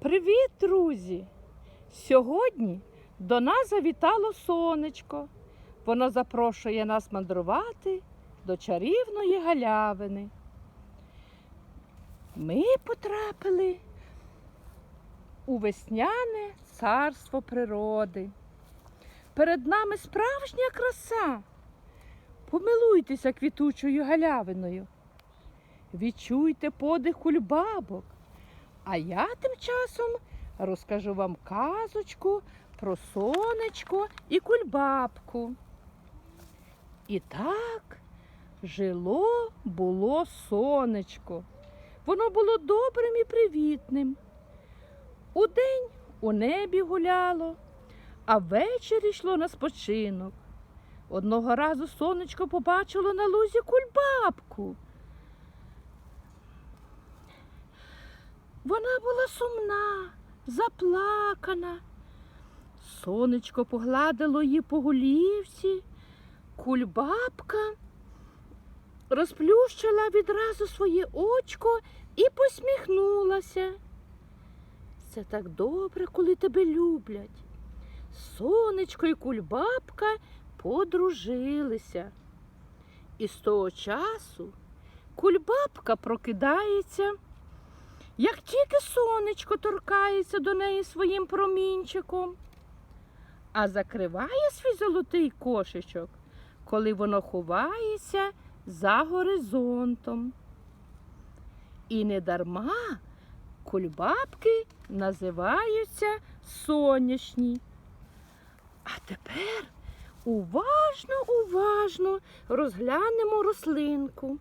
Привіт, друзі! Сьогодні до нас завітало сонечко. Воно запрошує нас мандрувати до чарівної галявини. Ми потрапили у весняне царство природи. Перед нами справжня краса. Помилуйтеся квітучою галявиною. Відчуйте подих кульбабок. А я тим часом розкажу вам казочку про сонечко і кульбабку. І так жило було сонечко. Воно було добрим і привітним. Удень у небі гуляло, а ввечері йшло на спочинок. Одного разу сонечко побачило на лузі кульбабку. Вона була сумна, заплакана. Сонечко погладило її по голівці, кульбабка розплющила відразу своє очко і посміхнулася. Це так добре, коли тебе люблять. Сонечко і кульбабка подружилися. І з того часу кульбабка прокидається. Як тільки сонечко торкається до неї своїм промінчиком, а закриває свій золотий кошечок, коли воно ховається за горизонтом. І недарма кульбабки називаються сонячні. А тепер уважно, уважно розглянемо рослинку.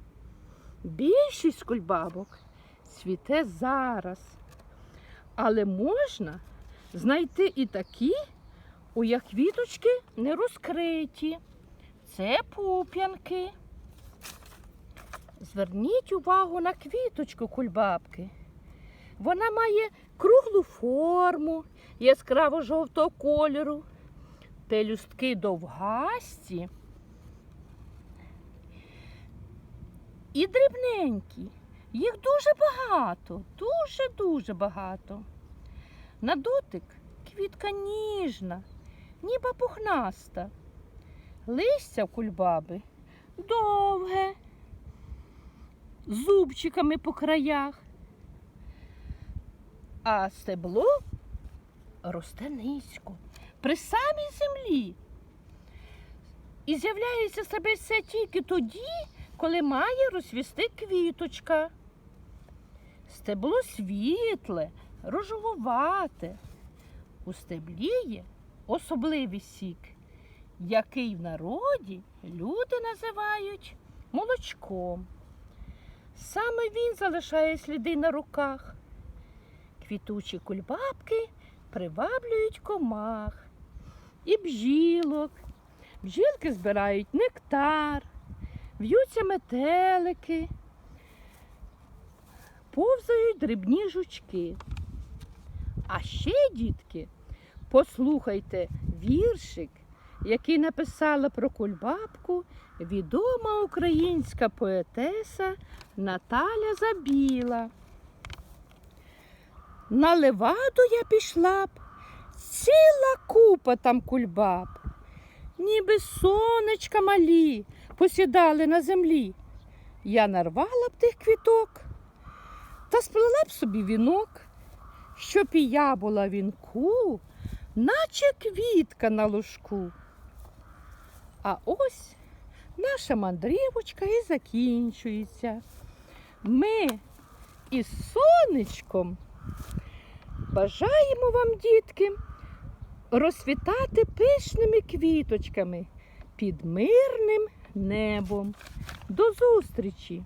Більшість кульбабок цвіте зараз. Але можна знайти і такі, у як квіточки не розкриті. Це пуп'янки. Зверніть увагу на квіточку кульбабки. Вона має круглу форму, яскраво жовтого кольору, пелюстки довгасті і дрібненькі. Їх дуже багато, дуже-дуже багато. На дотик квітка ніжна, ніби пухнаста. Листя в кульбаби довге, зубчиками по краях, а стебло росте низько, при самій землі. І з'являється себе це тільки тоді, коли має розцвісти квіточка. Стебло світле, рожевувате. У стеблі є особливий сік, який в народі люди називають молочком. Саме він залишає сліди на руках. Квітучі кульбабки приваблюють комах і бжілок. Бжілки збирають нектар, в'ються метелики повзають дрібні жучки. А ще, дітки, послухайте віршик, який написала про кульбабку відома українська поетеса Наталя Забіла. На леваду я пішла б, ціла купа там кульбаб, ніби сонечка малі посідали на землі. Я нарвала б тих квіток та сплела б собі вінок, щоб і я була вінку, наче квітка на ложку. А ось наша мандрівочка і закінчується. Ми із сонечком бажаємо вам, дітки, розцвітати пишними квіточками під мирним небом. До зустрічі!